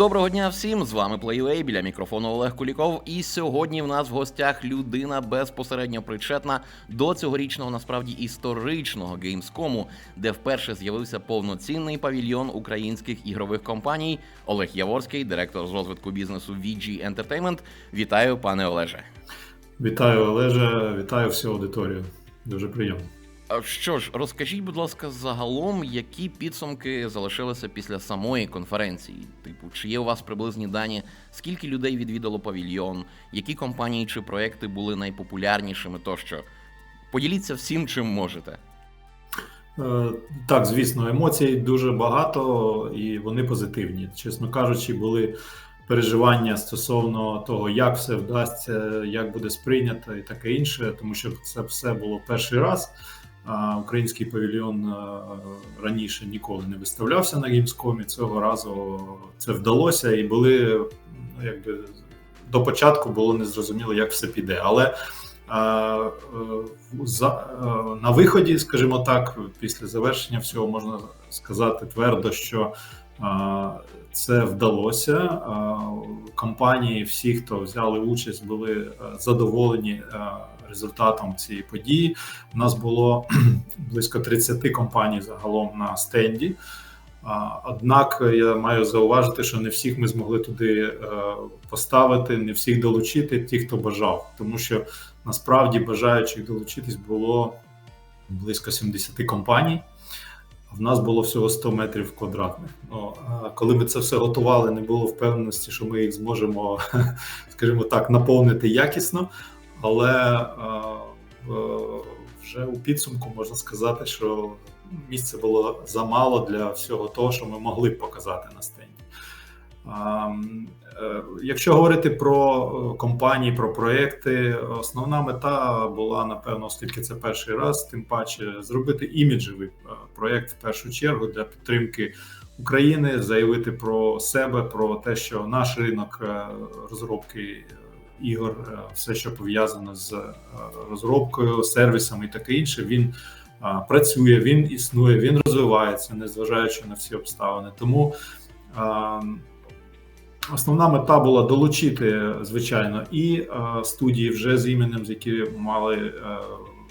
Доброго дня всім! З вами PlayUA, біля мікрофону Олег Куліков. І сьогодні в нас в гостях людина безпосередньо причетна до цьогорічного насправді історичного геймскому, де вперше з'явився повноцінний павільйон українських ігрових компаній. Олег Яворський, директор з розвитку бізнесу VG Entertainment. Вітаю, пане Олеже. Вітаю, Олеже, вітаю всю аудиторію. Дуже приємно. Що ж, розкажіть, будь ласка, загалом, які підсумки залишилися після самої конференції? Типу, чи є у вас приблизні дані, скільки людей відвідало павільйон, які компанії чи проекти були найпопулярнішими тощо? Поділіться всім, чим можете. Е, Так, звісно, емоцій дуже багато і вони позитивні. Чесно кажучи, були переживання стосовно того, як все вдасться, як буде сприйнято і таке інше, тому що це все було перший раз. Український павільйон е, раніше ніколи не виставлявся на Gamescom, Цього разу це вдалося, і були ну, якби до початку було незрозуміло, як все піде. Але е, е, за, на виході, скажімо так, після завершення всього можна сказати твердо, що це вдалося. Е, Компанії, всі, хто взяли участь, були е, задоволені е, результатом цієї події. У нас було близько 30 компаній загалом на стенді. Однак я маю зауважити, що не всіх ми змогли туди поставити, не всіх долучити, ті, хто бажав, тому що насправді бажаючих долучитись було близько 70 компаній. В нас було всього 100 метрів квадратних. Ну, коли ми це все готували, не було впевненості, що ми їх зможемо, скажімо так, наповнити якісно. Але е, вже у підсумку можна сказати, що місця було замало для всього того, що ми могли б показати на стенді. Е, Якщо говорити про е, компанії, про проекти, основна мета була, напевно, оскільки це перший раз, тим паче зробити іміджевий е, проєкт в першу чергу для підтримки України, заявити про себе, про те, що наш ринок розробки ігор, все, що пов'язано з розробкою, сервісами і таке інше, він працює, він існує, він розвивається, незважаючи на всі обставини. Тому основна мета була долучити, звичайно, і а, студії вже з іменем, з які мали е,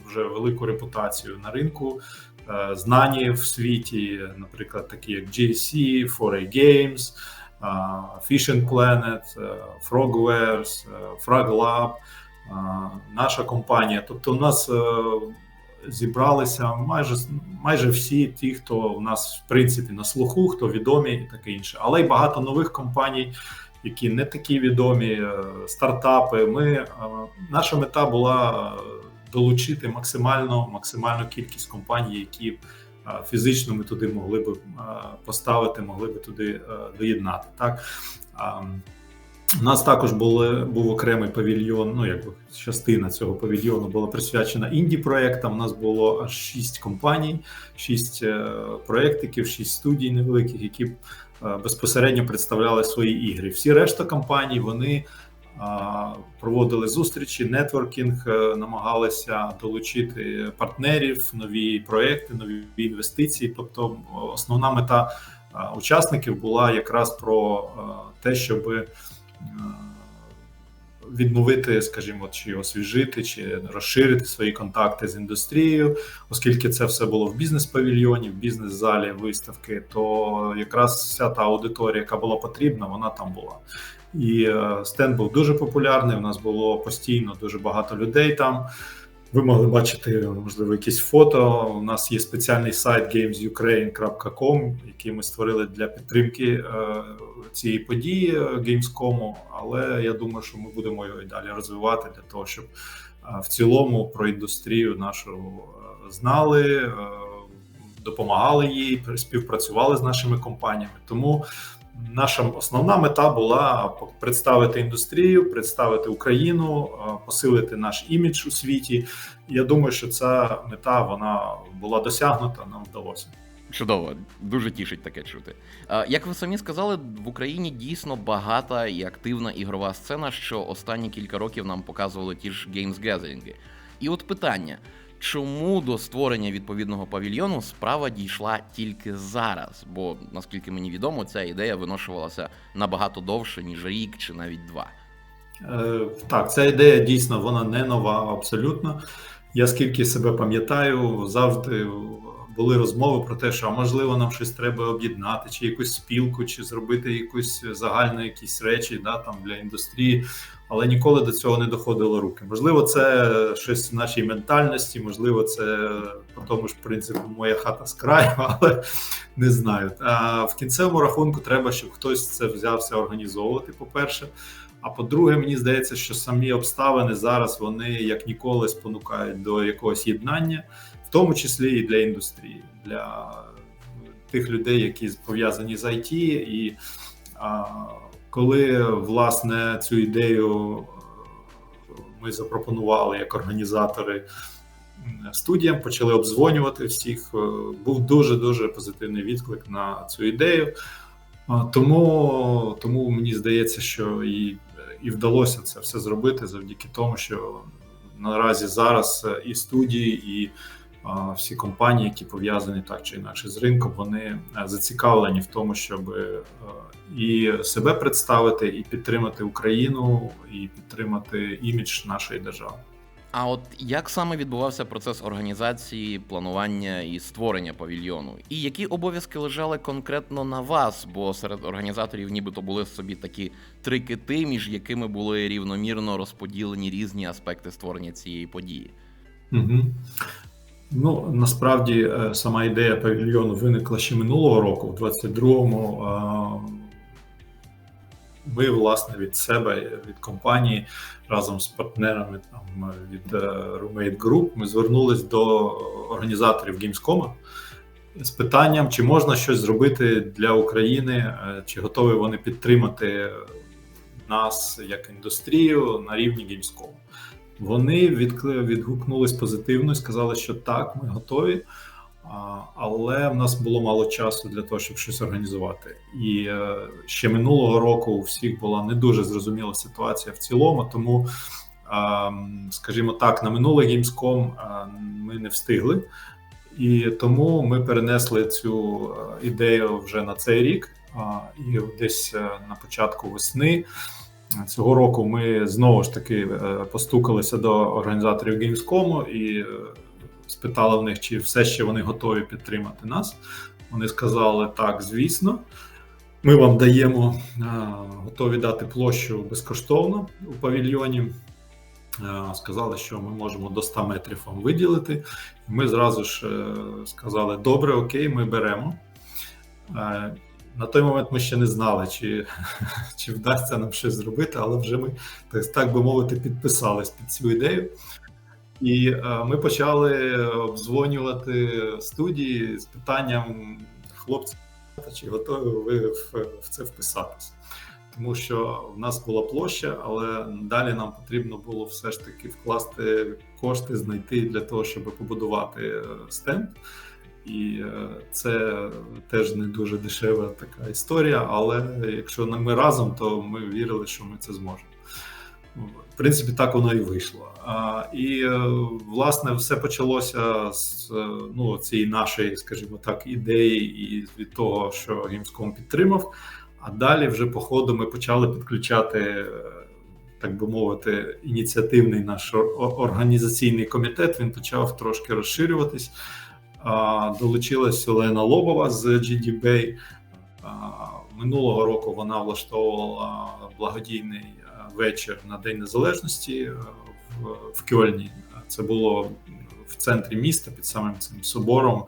вже велику репутацію на ринку. е, Знані в світі, наприклад, такі як GSC, 4A Games, а, Fish and Planet, е, Frogwares, е, FragLab, а, наша компанія. Тобто, у нас е, зібралися майже майже всі ті, хто у нас в принципі на слуху, хто відомі і таке інше, але й багато нових компаній, які не такі відомі, е, стартапи. Ми е, наша мета була е, долучити максимально максимальну кількість компаній, які фізично ми туди могли б е, поставити, могли б туди доєднати. Так у нас також були, був окремий павільйон. Ну якби частина цього павільйону була присвячена інді проектам. У нас було аж шість компаній, шість е, проєктиків, шість студій невеликих, які е, безпосередньо представляли свої ігри. Всі решта компаній вони проводили зустрічі, нетворкінг, е, намагалися долучити партнерів, нові проекти, нові інвестиції. Тобто, основна мета учасників була якраз про е, те, щоб е, відновити, скажімо, чи освіжити, чи розширити свої контакти з індустрією, оскільки це все було в бізнес-павільйоні, в бізнес-залі виставки, то якраз вся та аудиторія, яка була потрібна, вона там була. І е, стенд був дуже популярний. У нас було постійно дуже багато людей там. Ви могли бачити, можливо, якісь фото. У нас є спеціальний сайт gamesukraine.com, який ми створили для підтримки е, цієї події е, Gamescom, але я думаю, що ми будемо його і далі розвивати для того, щоб е, в цілому про індустрію нашу знали, допомагали їй, співпрацювали з нашими компаніями. Тому наша основна мета була представити індустрію, представити Україну, е, посилити наш імідж у світі. Я думаю, що ця мета вона була досягнута, нам вдалося. Чудово, дуже тішить таке чути. Як ви самі сказали, в Україні дійсно багата і активна ігрова сцена, що останні кілька років нам показували ті ж Games Gathering. І от питання: чому до створення відповідного павільйону справа дійшла тільки зараз? Бо наскільки мені відомо, ця ідея виношувалася набагато довше, ніж рік чи навіть два. Е, Так, ця ідея дійсно вона не нова абсолютно. Я скільки себе пам'ятаю, завжди були розмови про те, що можливо нам щось треба об'єднати, чи якусь спілку, чи зробити якусь загальну якісь речі да, там, для індустрії, але ніколи до цього не доходило руки. Можливо, це щось в нашій ментальності, можливо, це по тому ж принципу моя хата з краю, але не знаю. А в кінцевому рахунку треба, щоб хтось це взявся організовувати, по-перше. А по-друге, мені здається, що самі обставини зараз вони як ніколи спонукають до якогось єднання, в тому числі і для індустрії, для тих людей, які пов'язані з IT. І а, коли власне цю ідею ми запропонували як організатори студіям, почали обдзвонювати всіх, був дуже дуже позитивний відклик на цю ідею. Тому, тому мені здається, що і і вдалося це все зробити завдяки тому, що наразі зараз і студії, і всі компанії, які пов'язані так чи інакше з ринком, вони зацікавлені в тому, щоб і себе представити, і підтримати Україну, і підтримати імідж нашої держави. А от як саме відбувався процес організації, планування і створення павільйону? І які обов'язки лежали конкретно на вас? Бо серед організаторів нібито були собі такі три кити, між якими були рівномірно розподілені різні аспекти створення цієї події? Угу. Ну насправді сама ідея павільйону виникла ще минулого року, в 22-му. Ми, власне, від себе, від компанії разом з партнерами там від Roommate Group ми звернулись до організаторів Gamescom з питанням, чи можна щось зробити для України, чи готові вони підтримати нас як індустрію на рівні Gamescom. Вони відгукнулись позитивно і сказали, що так, ми готові. Але в нас було мало часу для того, щоб щось організувати. І ще минулого року у всіх була не дуже зрозуміла ситуація в цілому. Тому, скажімо так, на минулий Gamescom ми не встигли, і тому ми перенесли цю ідею вже на цей рік. І десь на початку весни цього року ми знову ж таки постукалися до організаторів Gamescom і спитали в них, чи все ще вони готові підтримати нас. Вони сказали так, звісно. Ми вам даємо готові дати площу безкоштовно у павільйоні. Сказали, що ми можемо до 100 метрів вам виділити. Ми зразу ж е, сказали: добре, окей, ми беремо. На той момент ми ще не знали, чи чи вдасться нам щось зробити, але вже ми, так би мовити, підписались під цю ідею. І е, ми почали обдзвонювати студії з питанням хлопці, чи готові ви в, це вписатися. Тому що в нас була площа, але далі нам потрібно було все ж таки вкласти кошти, знайти для того, щоб побудувати стенд. І це теж не дуже дешева така історія. Але якщо ми разом, то ми вірили, що ми це зможемо. В принципі, так воно і вийшло. І власне все почалося з ну, цієї нашої, скажімо так, ідеї і від того, що Gamescom підтримав. А далі, вже по ходу, ми почали підключати, так би мовити, ініціативний наш організаційний комітет. Він почав трошки розширюватись. Долучилась Олена Лобова з GDBay. Минулого року вона влаштовувала благодійний вечір на День Незалежності в, в Кьольні. Це було в центрі міста під самим цим собором.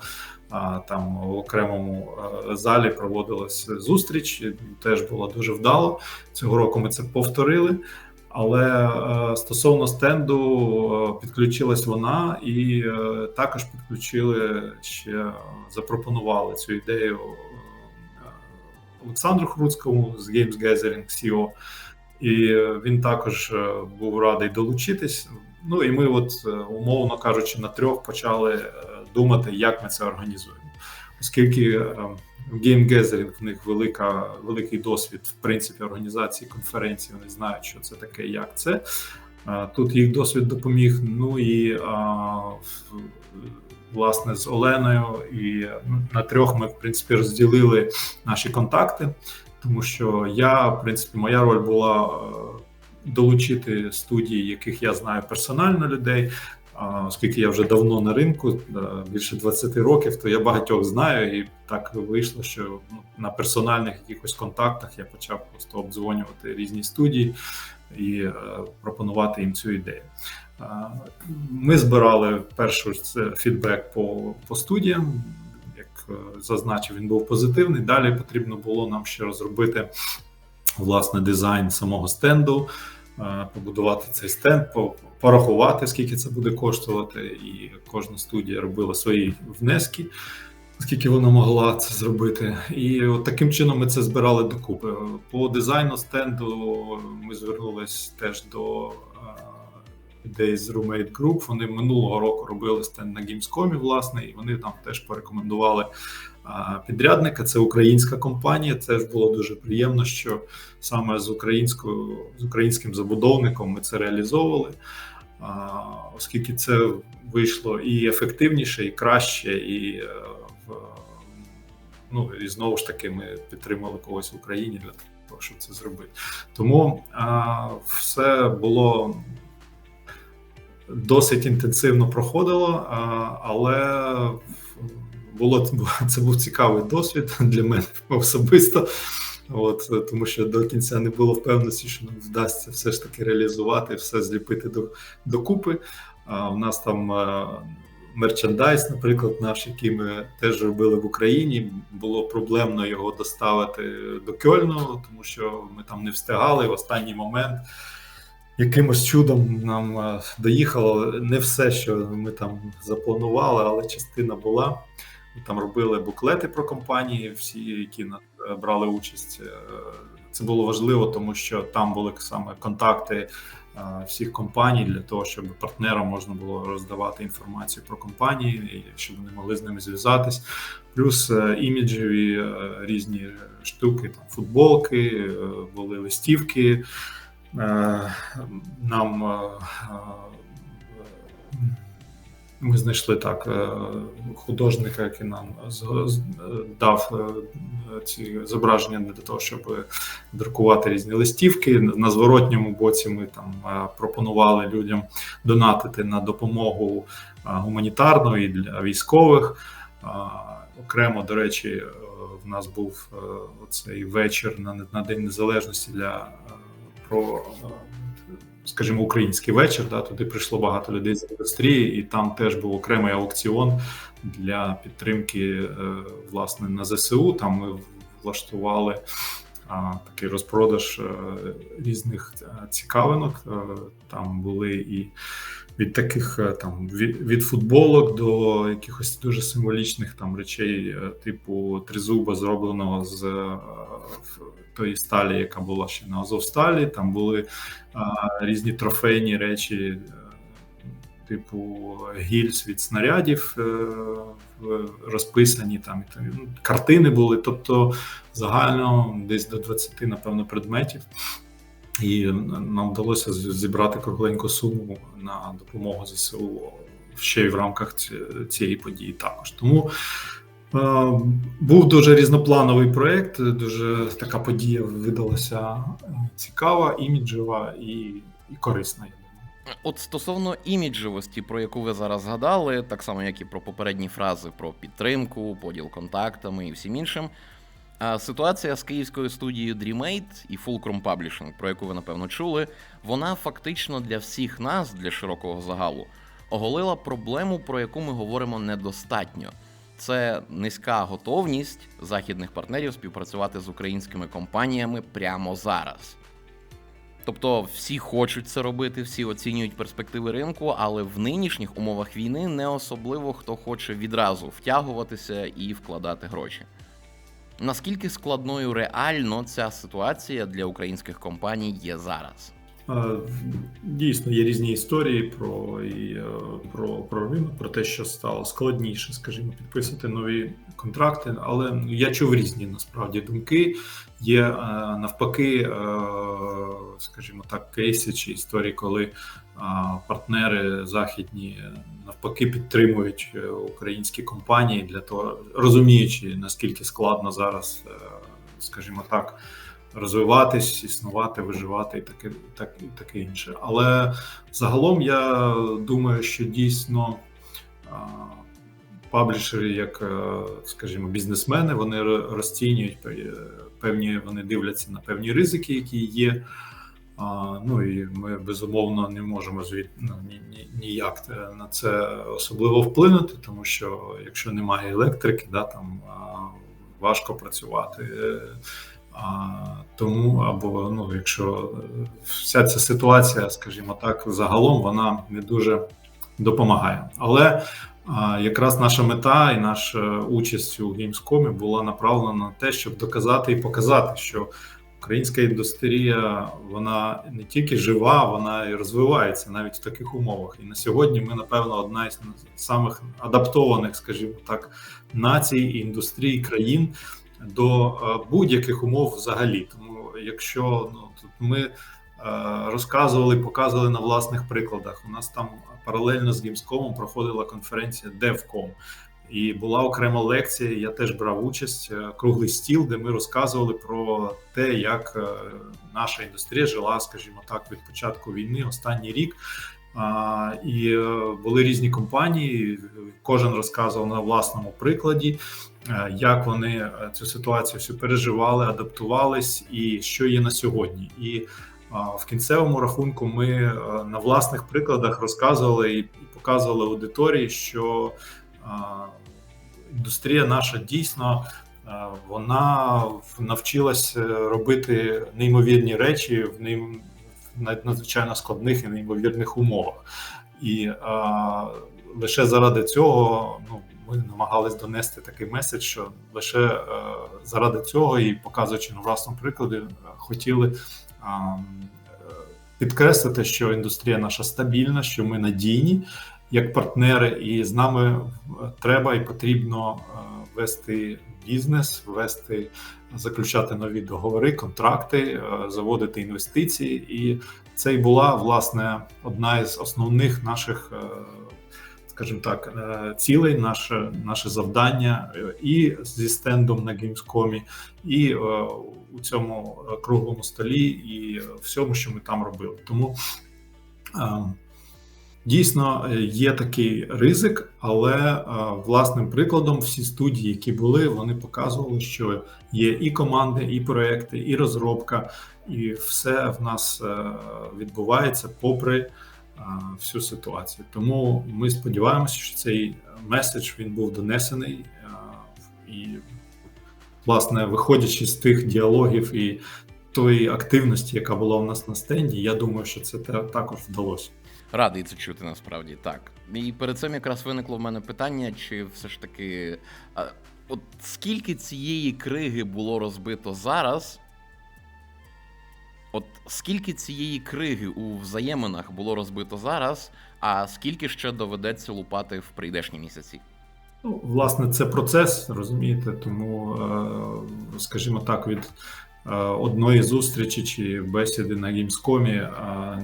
Там в окремому залі проводилась зустріч, теж було дуже вдало. Цього року ми це повторили. Але стосовно стенду підключилась вона, і також підключили ще запропонували цю ідею Олександру Хруцькому з Games Gathering CEO. І він також був радий долучитись. Ну і ми, от умовно кажучи, на трьох почали думати, як ми це організуємо, оскільки Gathering в них велика, великий досвід в принципі організації конференції. Вони знають, що це таке, як це. Тут їх досвід допоміг. Ну і власне з Оленою і ну, на трьох ми в принципі розділили наші контакти, тому що я, в принципі, моя роль була е, долучити студії, яких я знаю персонально людей. Оскільки я вже давно на ринку, е, більше 20 років, то я багатьох знаю, і так вийшло, що ну, на персональних якихось контактах я почав просто обдзвонювати різні студії і е, пропонувати їм цю ідею. Ми збирали першу це фідбек по, по студіям. Як е, зазначив, він був позитивний. Далі потрібно було нам ще розробити власне дизайн самого стенду, побудувати цей стенд, порахувати, скільки це буде коштувати, і кожна студія робила свої внески. Скільки вона могла це зробити, і от таким чином ми це збирали докупи. По дизайну стенду ми звернулись теж до е, людей з Roommate Group. Вони минулого року робили стенд на Gamescom, власне, і вони нам теж порекомендували е, підрядника. Це українська компанія. Це ж було дуже приємно, що саме з українською з українським забудовником ми це реалізовували. Оскільки це вийшло і ефективніше, і краще, і е, ну і знову ж таки ми підтримали когось в Україні для того, щоб це зробити. Тому все було досить інтенсивно проходило, але було це був цікавий досвід для мене особисто. От тому, що до кінця не було впевненості, що нам вдасться все ж таки реалізувати, все зліпити до, докупи. А у нас там е, мерчендайз, наприклад, наш, який ми теж робили в Україні. Було проблемно його доставити до Кьольну, тому що ми там не встигали в останній момент. Якимось чудом нам е, доїхало не все, що ми там запланували, але частина була. Ми там робили буклети про компанії, всі, які е, брали участь. Е, Це було важливо, тому що там були саме контакти е, всіх компаній для того, щоб партнерам можна було роздавати інформацію про компанії, і щоб вони могли з ними зв'язатись. Плюс іміджеві різні штуки, там футболки, були листівки. Нам ми знайшли так е, художника, який нам з- дав е, ці зображення для того, щоб друкувати різні листівки. На зворотньому боці ми там е, пропонували людям донатити на допомогу е, гуманітарну і для військових. Е, Окремо, до речі, е, в нас був е, цей вечір на, День Незалежності для е, про, е, скажімо, український вечір. Да, туди прийшло багато людей з індустрії, і там теж був окремий аукціон для підтримки е, власне на ЗСУ. Там ми влаштували такий розпродаж е, різних е, цікавинок. Там були і від таких там від, від футболок до якихось дуже символічних там речей, типу тризуба, зробленого з тої сталі, яка була ще на Азовсталі. Там були а, різні трофейні речі. е, Типу гільз від снарядів е, розписані там і ну, картини були. Тобто загально десь до 20, напевно, предметів. І нам вдалося зібрати кругленьку суму на допомогу ЗСУ ще й в рамках цієї події також. Тому був дуже різноплановий проєкт, дуже така подія видалася е, цікава, іміджева і, і корисна. От стосовно іміджевості, про яку ви зараз згадали, так само як і про попередні фрази про підтримку, поділ контактами і всім іншим. Ситуація з київською студією Dreamate і Fulcrum Publishing, про яку ви напевно чули, вона фактично для всіх нас, для широкого загалу, оголила проблему, про яку ми говоримо недостатньо. Це низька готовність західних партнерів співпрацювати з українськими компаніями прямо зараз. Тобто всі хочуть це робити, всі оцінюють перспективи ринку, але в нинішніх умовах війни не особливо хто хоче відразу втягуватися і вкладати гроші. Наскільки складною реально ця ситуація для українських компаній є зараз? Дійсно, є різні історії про, і, е, про, про ринок, про те, що стало складніше, скажімо, підписувати нові контракти. Але я чув різні насправді думки. Є е, навпаки е, скажімо так, кейси чи історії, коли партнери західні навпаки підтримують українські компанії для того, розуміючи наскільки складно зараз, скажімо так, розвиватись, існувати, виживати і таке, так, і таке інше. Але загалом я думаю, що дійсно. Паблішери, як, е, скажімо, бізнесмени, вони розцінюють певні, вони дивляться на певні ризики, які є. Ну і ми безумовно не можемо звід, ну, ні, ні, ніяк е, на це особливо вплинути, тому що якщо немає електрики, да, там важко працювати. А, тому або ну, якщо е, вся ця ситуація, скажімо так, загалом вона не дуже допомагає. Але якраз наша мета і наша участь у Gamescom була направлена на те, щоб доказати і показати, що українська індустрія вона не тільки жива, вона і розвивається навіть в таких умовах. І на сьогодні ми, напевно, одна із самих адаптованих, скажімо так, націй і індустрій країн до е, будь-яких умов взагалі. Тому якщо ну тут ми е, розказували, показували на власних прикладах. У нас там паралельно з Gamescom проходила конференція DevCom. І була окрема лекція. Я теж брав участь, е, круглий стіл, де ми розказували про те, як наша індустрія жила, скажімо так, від початку війни, останній рік. І е, були різні компанії. Кожен розказував на власному прикладі, е, як вони е, цю ситуацію всю переживали, адаптувались, і що є на сьогодні. І в кінцевому рахунку ми на власних прикладах розказували і показували аудиторії, що індустрія наша дійсно вона навчилась робити неймовірні речі в надзвичайно складних і неймовірних умовах. І а, лише заради цього ну, ми намагались донести такий меседж, що лише е, заради цього і показуючи на власному прикладі, хотіли а, підкреслити, що індустрія наша стабільна, що ми надійні як партнери, і з нами треба і потрібно е, вести бізнес, вести, заключати нові договори, контракти, е, заводити інвестиції. І це і була власне одна із основних наших, е, скажімо так, е, цілей, наше, наше завдання і зі стендом на Gamescom, і у цьому круглому столі, і всьому, що ми там робили. Тому е, Дійсно, е, є такий ризик, але е, власним прикладом всі студії, які були, вони показували, що є і команди, і проекти, і розробка, і все в нас е, відбувається попри всю ситуацію. Тому ми сподіваємося, що цей меседж він був донесений, і, власне, виходячи з тих діалогів і тої активності, яка була у нас на стенді, я думаю, що це також вдалося. Радий це чути насправді так. І перед цим якраз виникло в мене питання, чи все ж таки. А, от скільки цієї криги було розбито зараз? От скільки цієї криги у взаєминах було розбито зараз, а скільки ще доведеться лупати в прийдешні місяці? Ну, власне, це процес, розумієте, тому, е, скажімо так, від е, одної зустрічі чи бесіди на е,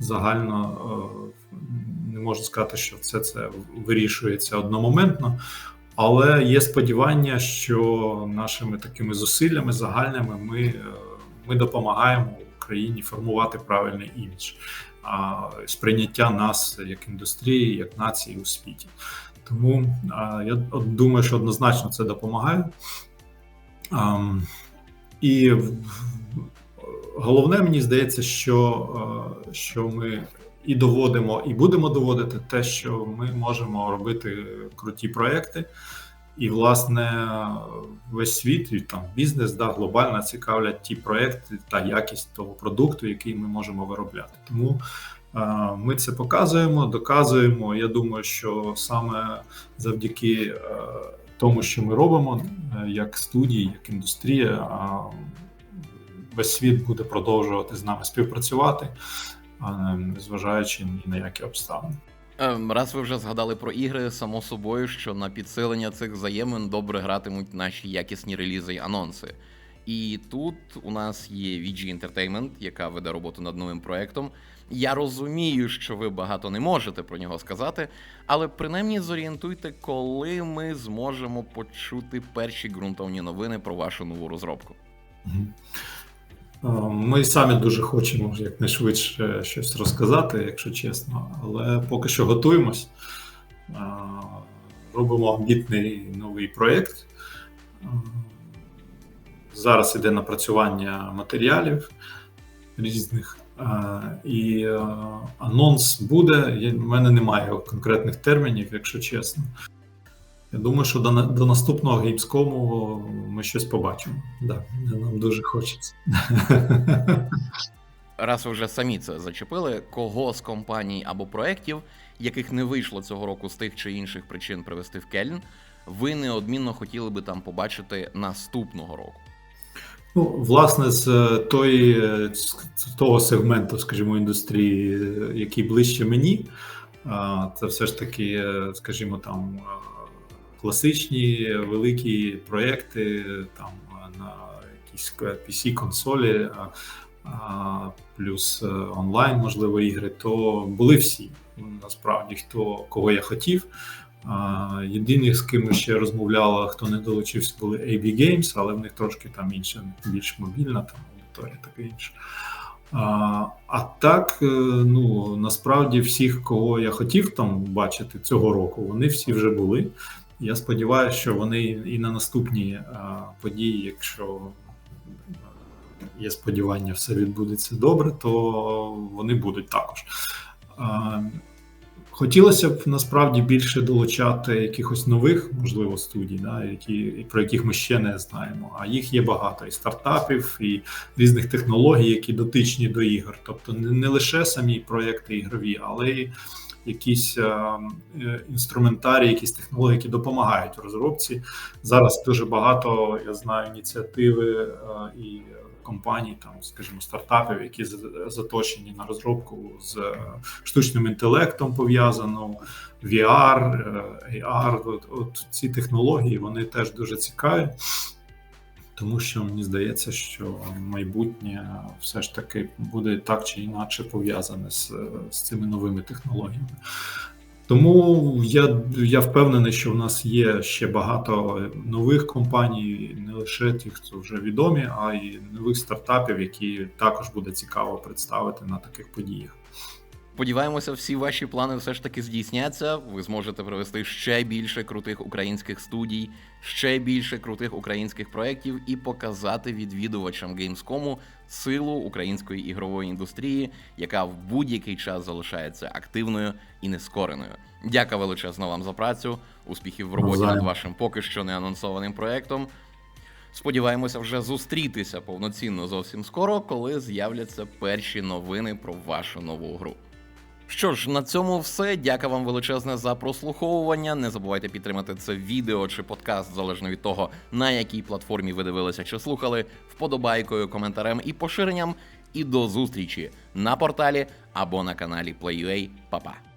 загально е, не можу сказати, що все це вирішується одномоментно. Але є сподівання, що нашими такими зусиллями загальними ми, е, ми допомагаємо Україні формувати правильний імідж, сприйняття нас як індустрії, як нації у світі. Тому я думаю, що однозначно це допомагає. І в- головне, мені здається, що, е, що ми і доводимо, і будемо доводити те, що ми можемо робити круті проекти. І, власне, весь світ і там бізнес да, глобально цікавлять ті проекти та якість того продукту, який ми можемо виробляти. Тому е, ми це показуємо, доказуємо. Я думаю, що саме завдяки е, тому, що ми робимо, е, як студії, як індустрія, а, весь світ буде продовжувати з нами співпрацювати, а, незважаючи ні на які обставини. Ем, Раз ви вже згадали про ігри, само собою, що на підсилення цих взаємин добре гратимуть наші якісні релізи й анонси. І тут у нас є VG Entertainment, яка веде роботу над новим проектом. Я розумію, що ви багато не можете про нього сказати, але принаймні зорієнтуйте, коли ми зможемо почути перші ґрунтовні новини про вашу нову розробку. Мгм. Е, Ми самі дуже хочемо якнайшвидше щось розказати, якщо чесно, але поки що готуємось. Е, Робимо амбітний новий проєкт. Е, Зараз іде напрацювання матеріалів різних. Е, І е, анонс буде. В мене немає конкретних термінів, якщо чесно. Я думаю, що до, до наступного Gamescom ми щось побачимо. Да, нам дуже хочеться. Раз ви вже самі це зачепили, кого з компаній або проєктів, яких не вийшло цього року з тих чи інших причин привести в Кельн, ви неодмінно хотіли би там побачити наступного року. Ну, власне, з е, тої, е, з того сегменту, скажімо, індустрії, е, який ближче мені, це все ж таки, скажімо, там класичні великі проекти, там на якісь PC-консолі, а, а, плюс е, онлайн, можливо, ігри, то були всі. Насправді, хто кого я хотів. Єдині, з ким ще розмовляла, хто не долучився, були AB Games, але в них трошки там інша, більш мобільна там аудиторія, таке інше. А, а так, е, ну насправді всіх, кого я хотів там бачити цього року, вони всі вже були. Я сподіваюся, що вони і на наступні події, якщо є сподівання, все відбудеться добре, то вони будуть також. Хотілося б насправді більше долучати якихось нових, можливо, студій, да, які, про яких ми ще не знаємо. А їх є багато і стартапів, і різних технологій, які дотичні до ігор. Тобто не, не лише самі проекти ігрові, але й якісь е, е, інструментарії, якісь технології, які допомагають в розробці. Зараз дуже багато я знаю ініціативи е, і компаній, там, скажімо, стартапів, які заточені на розробку з штучним інтелектом пов'язано, VR, AR. От, от ці технології вони теж дуже цікаві, тому що мені здається, що майбутнє все ж таки буде так чи інакше пов'язане з, з цими новими технологіями. Тому я, я впевнений, що в нас є ще багато нових компаній, не лише ті, хто вже відомі, а й нових стартапів, які також буде цікаво представити на таких подіях. Сподіваємося, всі ваші плани все ж таки здійсняться. Ви зможете привести ще більше крутих українських студій, ще більше крутих українських проєктів і показати відвідувачам Gamescom силу української ігрової індустрії, яка в будь-який час залишається активною і нескореною. Дяка величезно вам за працю, успіхів в роботі над вашим поки що не анонсованим проєктом. Сподіваємося вже зустрітися повноцінно зовсім скоро, коли з'являться перші новини про вашу нову гру. Що ж, на цьому все. Дякую вам величезне за прослуховування. Не забувайте підтримати це відео чи подкаст, залежно від того, на якій платформі ви дивилися чи слухали, вподобайкою, коментарем і поширенням. І до зустрічі на порталі або на каналі PlayUA. Па-па!